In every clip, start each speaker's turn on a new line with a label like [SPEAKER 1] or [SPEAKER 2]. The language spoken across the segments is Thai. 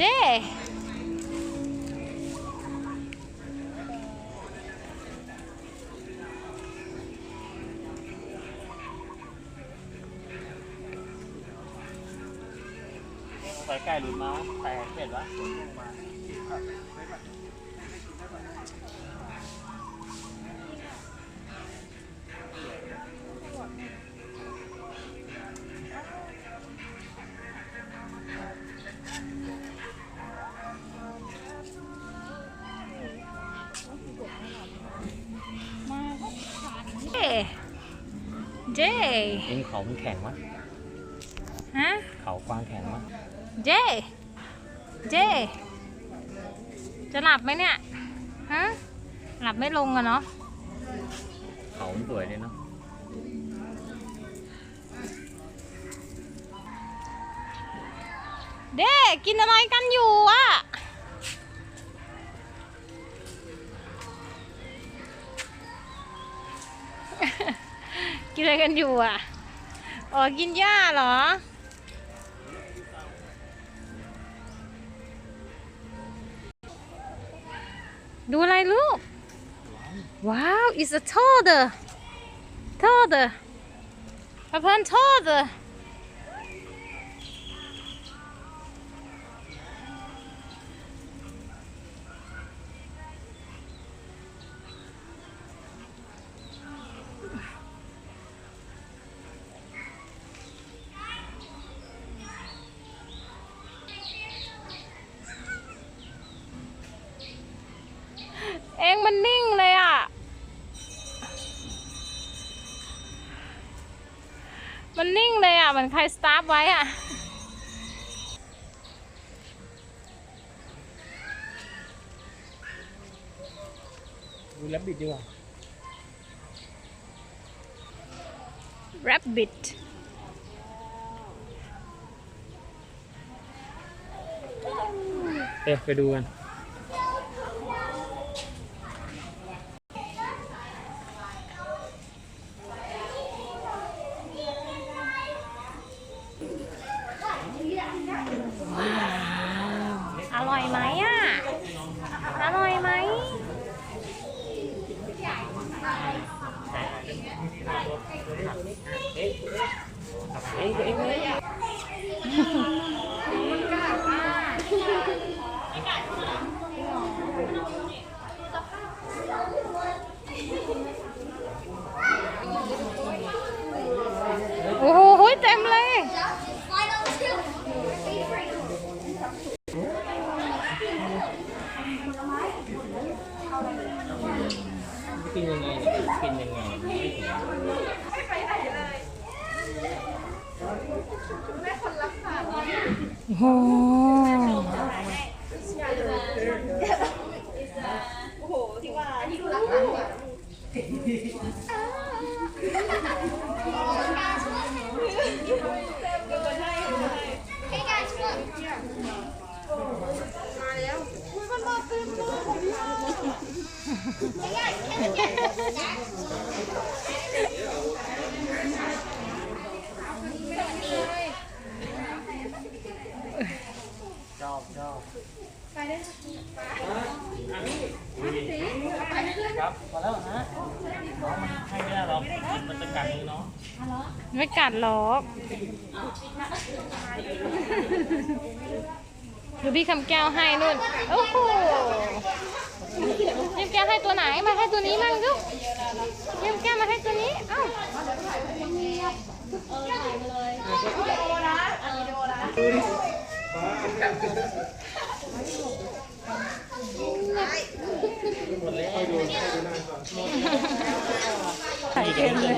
[SPEAKER 1] เจ้
[SPEAKER 2] ไปใกล้หลุดมาแตกเสร็จวะ
[SPEAKER 1] เเจ้
[SPEAKER 2] เองเขามันแข็งวะ
[SPEAKER 1] ฮะ
[SPEAKER 2] เขากว้างแข็งวะ
[SPEAKER 1] เจ้เจ้จะหลับไหมเนี่ยฮะหลับไม่ลงอะเนาะ
[SPEAKER 2] เขามันสวยเลยเนาะ
[SPEAKER 1] เด้กินอะไรกันอยู่อะ กินอะไรกันอยู่อะ อ๋อ กินหญ้าเหรอ ดูอะไรลูก ว้าว it's a toddler toddler พะเพิ่น toddler มันนิ่งเลยอะเหมือนใครสตาร์ทไว้อะ
[SPEAKER 2] ดูแลบบิดดีกว่า
[SPEAKER 1] rabbit
[SPEAKER 2] เอ๊ะไปดูกัน
[SPEAKER 1] อร่อยไหมอะอร่อยไหมโอ้โหเต็มเลย
[SPEAKER 2] กินยังไงเนี่ยกินยังไงไม่ถึง
[SPEAKER 1] โอ้โหโอ้โหที่ว่า
[SPEAKER 2] ครับพอแล้วฮะน้องมันให้ไม่ได้หรอกมันจะกัดมือน้อง
[SPEAKER 1] ไม่กัดหรอกดูพี่คำแก้วให้นู่น โอ้โหพี่คำแก้วให้ตัวไหน มาให้ตัวนี้มั่งลูกพี่คำแก้วมาให้ตัวนี้ เอ้าใส่เค็มเลย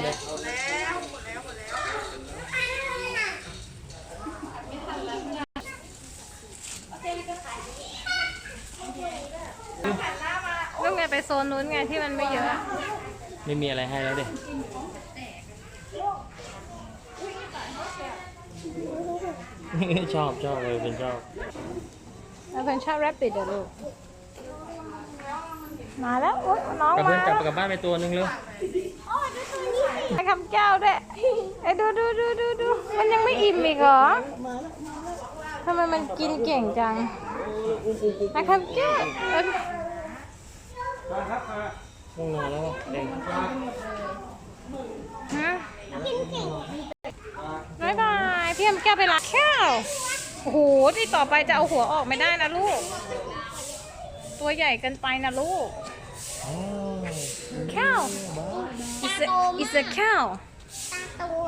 [SPEAKER 1] ลูกไงไปโซนนู้นไงที่มันไม่เยอะ
[SPEAKER 2] ไม่มีอะไรให้แล้วเดิชอบชอบเลยเป็นชอบ
[SPEAKER 1] แล้วเป็นชอบแรปปิดเหรอลูก มาแล้วโอ๊ยน้อง
[SPEAKER 2] กับ
[SPEAKER 1] มา
[SPEAKER 2] เพื่อนกลับ
[SPEAKER 1] แล้ว
[SPEAKER 2] กลับบ้านไปตัวหนึงเร็ว
[SPEAKER 1] ให้คำแก้วด้วยไอ้ดูดูดูดูดูมันยังไม่อิ่มอีกเหรอทำไมมันกินเก่งจัง
[SPEAKER 2] เโอ้โห
[SPEAKER 1] นะครับแก้วเอ้ย
[SPEAKER 2] มาครับมาง่วงนอนแล้วเด็ก
[SPEAKER 1] ฮะบายบายพี่แอมแก้วไปละแก้วโอ้โหที่ต่อไปจะเอาหัวออกไม่ได้นะลูก ตัวใหญ่เกินไปนะลูก
[SPEAKER 2] อ๋อ
[SPEAKER 1] cow is a is a cow
[SPEAKER 3] ตาตัว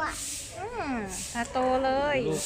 [SPEAKER 1] อืมตาโตเลย
[SPEAKER 2] ลูก